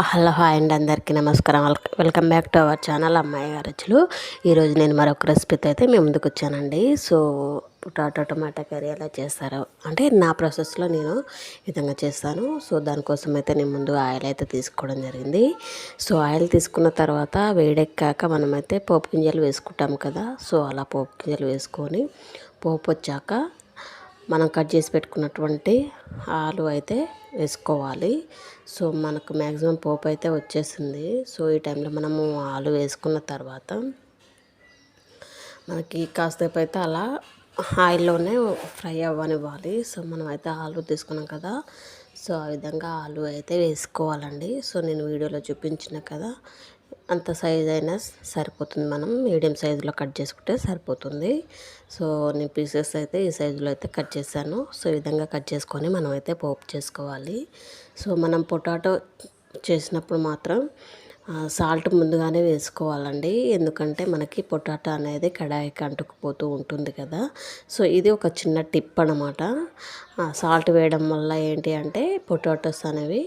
Hello hi అండి. అందరికీ నమస్కారం. Welcome back to our channel అమ్మాయి గారచ్చులు ఈరోజు నేను మరొక రెసిపీతో అయితే మేము ముందుకు వచ్చానండి. సో పొటాటో టమాటా కర్రీ ఎలా చేస్తారో అంటే నా ప్రాసెస్లో నేను ఈ విధంగా చేస్తాను. సో దానికోసం అయితే నేను ముందు ఆయిల్ అయితే తీసుకోవడం జరిగింది. సో ఆయిల్ తీసుకున్న తర్వాత వేడెక్కాక మనమైతే పోపు గింజలు వేసుకుంటాం కదా. సో అలా పోపు గింజలు వేసుకొని పోపు వచ్చాక మనం కట్ చేసి పెట్టుకున్నటువంటి ఆలు అయితే వేసుకోవాలి. సో మనకు మ్యాక్సిమం పోపు అయితే వచ్చేసింది. సో ఈ టైంలో మనము ఆలు వేసుకున్న తర్వాత మనకి కాసేపు అయితే అలా ఆయిల్లోనే ఫ్రై అవ్వనివ్వాలి. సో మనం అయితే ఆలు తీసుకున్నాం కదా. సో ఆ విధంగా ఆలు అయితే వేసుకోవాలండి. సో నేను వీడియోలో చూపించిన కదా. అంత సైజ్ అయినా సరిపోతుంది మనం. మీడియం సైజులో కట్ చేసుకుంటే సరిపోతుంది. సో నేను పీసెస్ అయితే ఈ సైజులో అయితే కట్ చేశాను. సో ఈ విధంగా కట్ చేసుకొని మనం అయితే పోపు చేసుకోవాలి. సో మనం పొటాటో చేసినప్పుడు మాత్రం సాల్ట్ ముందుగానే వేసుకోవాలండి. ఎందుకంటే మనకి పొటాటో అనేది కడాయికి అంటుకుపోతూ ఉంటుంది కదా. సో ఇది ఒక చిన్న టిప్ అనమాట సాల్ట్ వేయడం వల్ల ఏంటి అంటే పొటాటోస్ అనేవి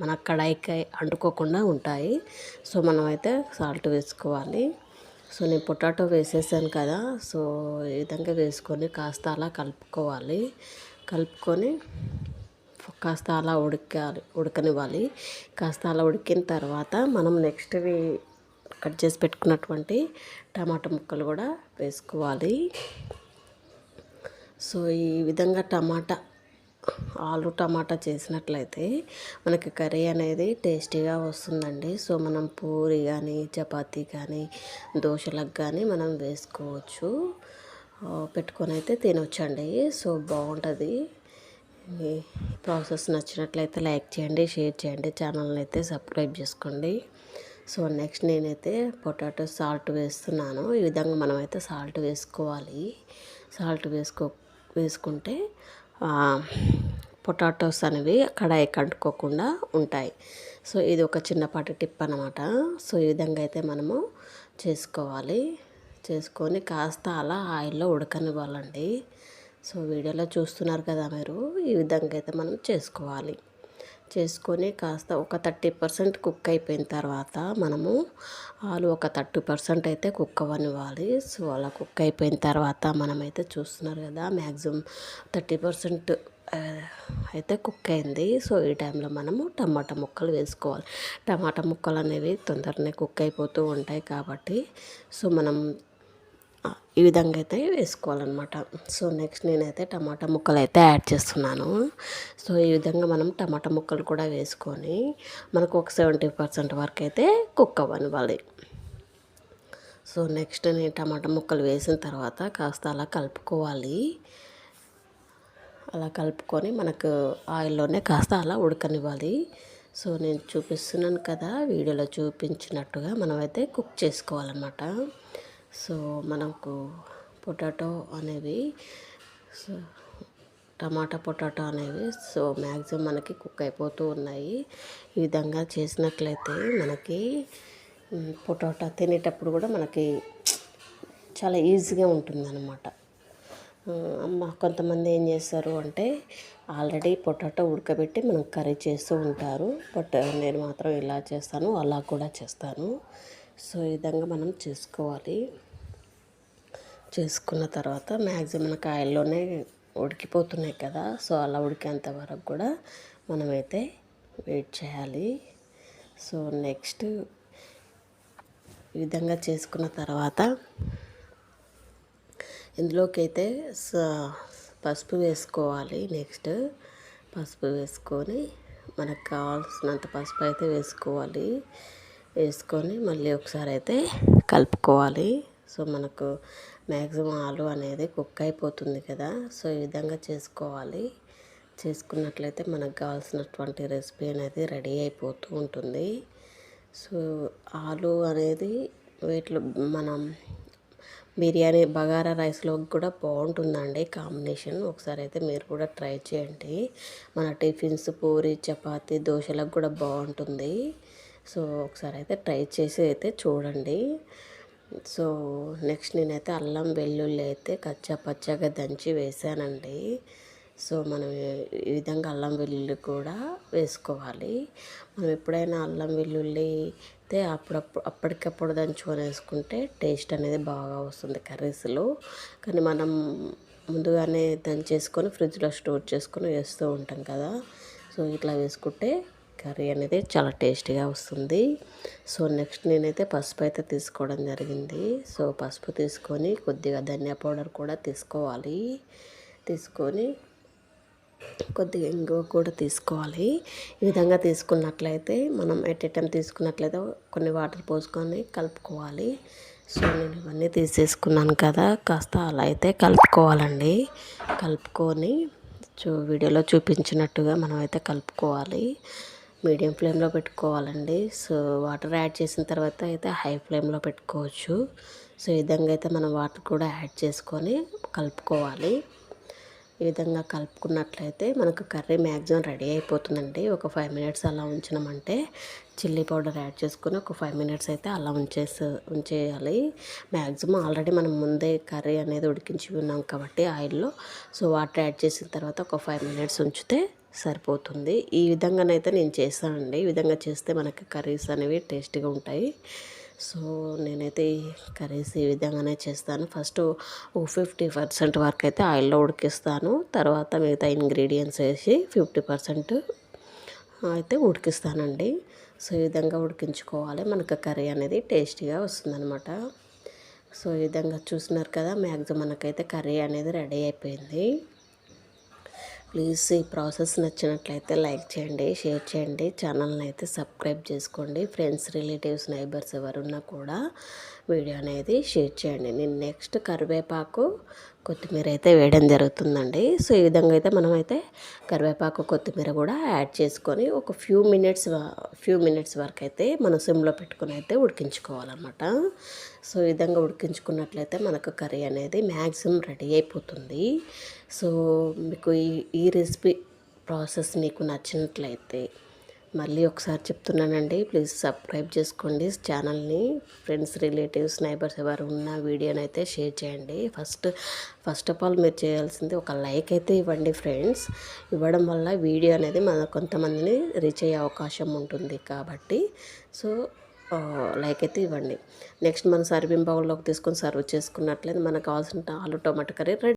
మన కడాయికి అంటుకోకుండా ఉంటాయి. సో మనమైతే సాల్ట్ వేసుకోవాలి. సో నేను పొటాటో వేసేసాను కదా సో ఈ విధంగా వేసుకొని కాస్త అలా కలుపుకోవాలి. కలుపుకొని కాస్త అలా ఉడకాలి ఉడకనివ్వాలి. కాస్త అలా ఉడికిన తర్వాత మనం నెక్స్ట్వి కట్ చేసి పెట్టుకున్నటువంటి టమాటా ముక్కలు కూడా వేసుకోవాలి. సో ఈ విధంగా టమాటా ఆలు టమాటా చేసినట్లయితే మనకి కర్రీ అనేది టేస్టీగా వస్తుందండి. సో మనం పూరి కానీ చపాతీ కానీ దోశలకు కానీ మనం వేసుకోవచ్చు. పెట్టుకొని అయితే తినొచ్చండి. సో బాగుంటుంది. ఈ ప్రాసెస్ నచ్చినట్లయితే లైక్ చేయండి షేర్ చేయండి ఛానల్ని అయితే సబ్స్క్రైబ్ చేసుకోండి. సో నెక్స్ట్ నేనైతే పొటాటో సాల్ట్ వేస్తున్నాను. ఈ విధంగా మనమైతే సాల్ట్ వేసుకోవాలి. సాల్ట్ వేసుకో వేసుకుంటే పొటాటోస్ అనేవి కడాయి కంటుకోకుండా ఉంటాయి. సో ఇది ఒక చిన్నపాటి టిప్ అనమాట సో ఈ విధంగా అయితే మనము చేసుకోవాలి. చేసుకొని కాస్త అలా ఆయిల్లో ఉడకనివ్వాలండి. సో వీడియోలో చూస్తున్నారు కదా మీరు ఈ విధంగా అయితే మనం చేసుకోవాలి. చేసుకొని కాస్త ఒక థర్టీ పర్సెంట్ కుక్ అయిపోయిన తర్వాత మనము ఆలు ఒక థర్టీ పర్సెంట్ అయితే కుక్ అవ్వనివ్వాలి. సో అలా కుక్ అయిపోయిన తర్వాత మనమైతే చూస్తున్నారు కదా మ్యాక్సిమం థర్టీ పర్సెంట్ అయితే కుక్ అయింది. సో ఈ టైంలో మనము టమాటా ముక్కలు వేసుకోవాలి. టమాటా ముక్కలు అనేవి తొందరనే కుక్ అయిపోతూ ఉంటాయి కాబట్టి సో మనం ఈ విధంగా అయితే వేసుకోవాలన్నమాట. సో నెక్స్ట్ నేనైతే టమాటా ముక్కలు అయితే యాడ్ చేస్తున్నాను. సో ఈ విధంగా మనం టమాటా ముక్కలు కూడా వేసుకొని మనకు ఒక సెవెంటీ పర్సెంట్ వరకు అయితే కుక్ అవ్వనివ్వాలి. సో నెక్స్ట్ నేను టమాటా ముక్కలు వేసిన తర్వాత కాస్త అలా కలుపుకోవాలి. అలా కలుపుకొని మనకు ఆయిల్లోనే కాస్త అలా ఉడకనివ్వాలి. సో నేను చూపిస్తున్నాను కదా వీడియోలో చూపించినట్టుగా మనమైతే కుక్ చేసుకోవాలన్నమాట. సో మనకు పొటాటో అనేవి సో టమాటా పొటాటో అనేవి సో మ్యాక్సిమం మనకి కుక్ అయిపోతూ ఉన్నాయి. ఈ విధంగా చేసినట్లయితే మనకి పొటాటో తినేటప్పుడు కూడా మనకి చాలా ఈజీగా ఉంటుందన్నమాట. అమ్మ కొంతమంది ఏం చేస్తారు అంటే ఆల్రెడీ పొటాటో ఉడకబెట్టి మనం కర్రీ చేస్తూ ఉంటారు. బట్ నేను మాత్రం ఇలా చేస్తాను అలా కూడా చేస్తాను. సో ఈ విధంగా మనం చేసుకోవాలి. చేసుకున్న తర్వాత మ్యాక్సిమం మనకు ఆయిల్లోనే ఉడికిపోతున్నాయి కదా. సో అలా ఉడికేంత వరకు కూడా మనమైతే వెయిట్ చేయాలి. సో నెక్స్ట్ ఈ విధంగా చేసుకున్న తర్వాత ఇందులోకి అయితే పసుపు వేసుకోవాలి నెక్స్ట్. పసుపు వేసుకొని మనకు కావాల్సినంత పసుపు అయితే వేసుకోవాలి. వేసుకొని మళ్ళీ ఒకసారి అయితే కలుపుకోవాలి. సో మనకు మ్యాక్సిమం ఆలు అనేది కుక్ అయిపోతుంది కదా. సో ఈ విధంగా చేసుకోవాలి. చేసుకున్నట్లయితే మనకు కావాల్సినటువంటి రెసిపీ అనేది రెడీ అయిపోతూ ఉంటుంది. సో ఆలు అనేది వీటిలో మనం బిర్యానీ బగారా రైస్లోకి కూడా బాగుంటుందండి కాంబినేషన్. ఒకసారి అయితే మీరు కూడా ట్రై చేయండి. మన టిఫిన్స్ పూరి చపాతి దోశలకు కూడా బాగుంటుంది. సో ఒకసారి అయితే ట్రై చేసి అయితే చూడండి. సో నెక్స్ట్ నేనైతే అల్లం వెల్లుల్లి అయితే కచ్చా పచ్చగా దంచి వేసానండి. సో మనం ఈ విధంగా అల్లం వెల్లుల్లి కూడా వేసుకోవాలి. మనం ఎప్పుడైనా అల్లం వెల్లుల్లి అయితే అప్పుడప్పుడు అప్పటికప్పుడు దంచుకొని వేసుకుంటే టేస్ట్ అనేది బాగా వస్తుంది కర్రీస్లో. కానీ మనం ముందుగానే దంచేసుకొని ఫ్రిడ్జ్లో స్టోర్ చేసుకొని వేస్తూ ఉంటాం కదా. సో ఇట్లా వేసుకుంటే కర్రీ అనేది చాలా టేస్టీగా వస్తుంది. సో నెక్స్ట్ నేనైతే పసుపు అయితే తీసుకోవడం జరిగింది. సో పసుపు తీసుకొని కొద్దిగా ధనియా పౌడర్ కూడా తీసుకోవాలి. తీసుకొని కొద్దిగా ఇంగువ కూడా తీసుకోవాలి. ఈ విధంగా తీసుకున్నట్లయితే మనం ఎట్ టైం తీసుకున్నట్లయితే కొన్ని వాటర్ పోసుకొని కలుపుకోవాలి. సో నేను ఇవన్నీ తీసేసుకున్నాను కదా కాస్త అలా అయితే కలుపుకోవాలండి. కలుపుకొని చూ వీడియోలో చూపించినట్టుగా మనం అయితే కలుపుకోవాలి. మీడియం ఫ్లేమ్లో పెట్టుకోవాలండి. సో వాటర్ యాడ్ చేసిన తర్వాత అయితే హై ఫ్లేమ్లో పెట్టుకోవచ్చు. సో ఈ విధంగా అయితే మనం వాటర్ కూడా యాడ్ చేసుకొని కలుపుకోవాలి. ఈ విధంగా కలుపుకున్నట్లయితే మనకు కర్రీ మ్యాక్సిమం రెడీ అయిపోతుందండి. ఒక ఫైవ్ మినిట్స్ అలా ఉంచినామంటే చిల్లీ పౌడర్ యాడ్ చేసుకొని ఒక ఫైవ్ మినిట్స్ అయితే అలా ఉంచేసి ఉంచేయాలి. మ్యాక్సిమం ఆల్రెడీ మనం ముందే కర్రీ అనేది ఉడికించి ఉన్నాం కాబట్టి ఆయిల్లో. సో వాటర్ యాడ్ చేసిన తర్వాత ఒక ఫైవ్ మినిట్స్ ఉంచితే సరిపోతుంది. ఈ విధంగానైతే నేను చేస్తానండి ఈ విధంగా చేస్తే మనకి కర్రీస్ అనేవి టేస్టీగా ఉంటాయి. సో నేనైతే ఈ కర్రీస్ ఈ విధంగానే చేస్తాను. ఫస్ట్ ఫిఫ్టీ పర్సెంట్ వరకు అయితే ఆయిల్లో ఉడికిస్తాను. తర్వాత మిగతా ఇంగ్రీడియంట్స్ వేసి ఫిఫ్టీ పర్సెంట్ అయితే ఉడికిస్తానండి. సో ఈ విధంగా ఉడికించుకోవాలి. మనకు కర్రీ అనేది టేస్టీగా వస్తుందన్నమాట. సో ఈ విధంగా చూసినారు కదా మ్యాక్సిమం మనకైతే కర్రీ అనేది రెడీ అయిపోయింది. ప్లీజ్ ఈ ప్రాసెస్ నచ్చినట్లయితే లైక్ చేయండి షేర్ చేయండి ఛానల్ని అయితే సబ్స్క్రైబ్ చేసుకోండి. ఫ్రెండ్స్ రిలేటివ్స్ నైబర్స్ ఎవరున్నా కూడా వీడియో అనేది షేర్ చేయండి. నేను నెక్స్ట్ కరివేపాకు కొత్తిమీర అయితే వేయడం జరుగుతుందండి. సో ఈ విధంగా అయితే మనమైతే కరివేపాకు కొత్తిమీర కూడా యాడ్ చేసుకొని ఒక ఫ్యూ మినిట్స్ ఫ్యూ మినిట్స్ వరకు అయితే మనం సిమ్లో పెట్టుకుని అయితే ఉడికించుకోవాలన్నమాట. సో ఈ విధంగా ఉడికించుకున్నట్లయితే మనకు కర్రీ అనేది మ్యాక్సిమం రెడీ అయిపోతుంది. సో మీకు ఈ ఈ రెసిపీ ప్రాసెస్ మీకు నచ్చినట్లయితే మళ్ళీ ఒకసారి చెప్తున్నానండి ప్లీజ్ సబ్స్క్రైబ్ చేసుకోండి. ఛానల్ని ఫ్రెండ్స్ రిలేటివ్స్ నైబర్స్ ఎవరు ఉన్న వీడియోని అయితే షేర్ చేయండి. ఫస్ట్ ఫస్ట్ ఆఫ్ ఆల్ మీరు చేయాల్సింది ఒక లైక్ అయితే ఇవ్వండి ఫ్రెండ్స్. ఇవ్వడం వల్ల వీడియో అనేది మన కొంతమందిని రీచ్ అయ్యే అవకాశం ఉంటుంది కాబట్టి. సో లైక్ అయితే ఇవ్వండి. నెక్స్ట్ మనం సర్వింగ్ బౌల్లోకి తీసుకొని సర్వ్ చేసుకున్నట్లయితే మనకు కావాల్సిన ఆలు టొమాటో కర్రీ రెడీ